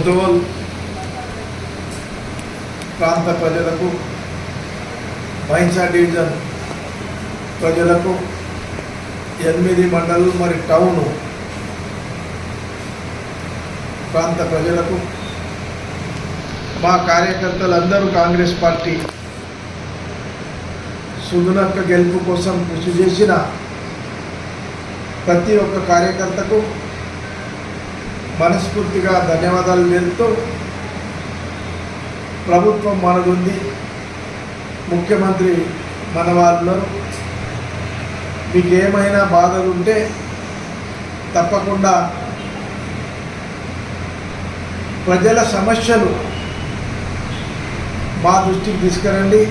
ముదోల్ ప్రాంత ప్రజలకు బైన్సా డివిజన్ ప్రజలకు ఎనిమిది మండలు మరి టౌను ప్రాంత ప్రజలకు మా కార్యకర్తలందరూ కాంగ్రెస్ పార్టీ సుగుణక్క గెలుపు కోసం కృషి చేసిన ప్రతి ఒక్క కార్యకర్తకు మనస్ఫూర్తిగా ధన్యవాదాలు తెలుపుతూ ప్రభుత్వం మనకుంది ముఖ్యమంత్రి మన వాళ్ళు మీకు ఏమైనా బాధలు ఉంటే తప్పకుండా ప్రజల సమస్యలు మా దృష్టికి తీసుకురండి.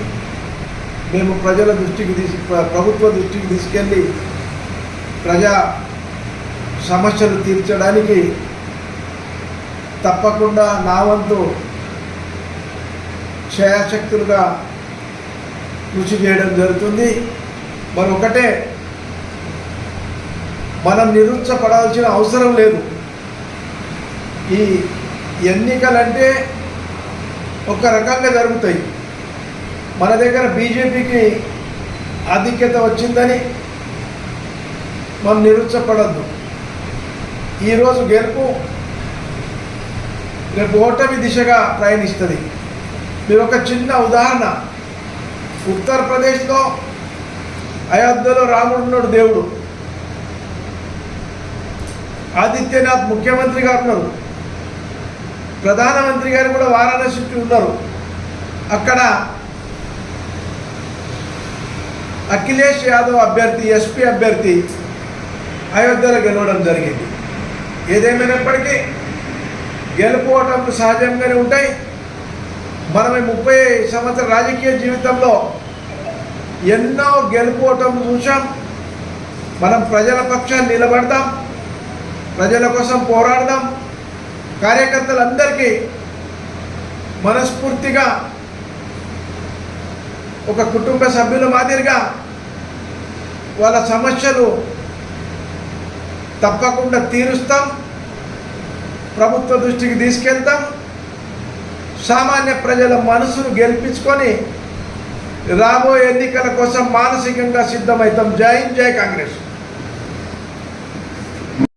మేము ప్రజల దృష్టికి తీసు ప్రభుత్వ దృష్టికి తీసుకెళ్ళి ప్రజా సమస్యలు తీర్చడానికి తప్పకుండా నా వంతు క్షయాశక్తులుగా కృషి చేయడం జరుగుతుంది. మరి ఒకటే మనం నిరుత్సపడాల్సిన అవసరం లేదు. ఈ ఎన్నికలంటే ఒక రకంగా జరుగుతాయి. మన దగ్గర బీజేపీకి ఆధిక్యత వచ్చిందని మనం నిరుత్సపడద్దు ఈరోజు గెలుపు రేపు ఓటమి దిశగా ప్రయాణిస్తుంది. మీరు ఒక చిన్న ఉదాహరణ. ఉత్తరప్రదేశ్లో అయోధ్యలో రాముడు ఉన్నాడు దేవుడు. ఆదిత్యనాథ్ ముఖ్యమంత్రి గారు ఉన్నారు. ప్రధానమంత్రి గారు కూడా వారాణసికి ఉన్నారు. అక్కడ అఖిలేష్ యాదవ్ అభ్యర్థి ఎస్పీ అభ్యర్థి అయోధ్యలో గెలవడం జరిగింది. ఏదేమైనప్పటికీ గెలుపుకోవటం సహజంగానే ఉంటాయి. మనం ముప్పై సంవత్సర రాజకీయ జీవితంలో ఎన్నో గెలుపుకోవటం చూసాం మనం ప్రజల పక్షాన్ని నిలబడతాం. ప్రజల కోసం పోరాడదాం కార్యకర్తలందరికీ మనస్ఫూర్తిగా ఒక కుటుంబ సభ్యుల మాదిరిగా వాళ్ళ సమస్యలు తప్పకుండా తీరుస్తాం. ప్రభుత్వ దృష్టికి తీసుకెళ్తాం. సామాన్య ప్రజల మనసును గెలిపించుకొని రాబోయే ఎన్నికల కోసం మానసికంగా సిద్ధమవుతాం జై హింద్, జై కాంగ్రెస్.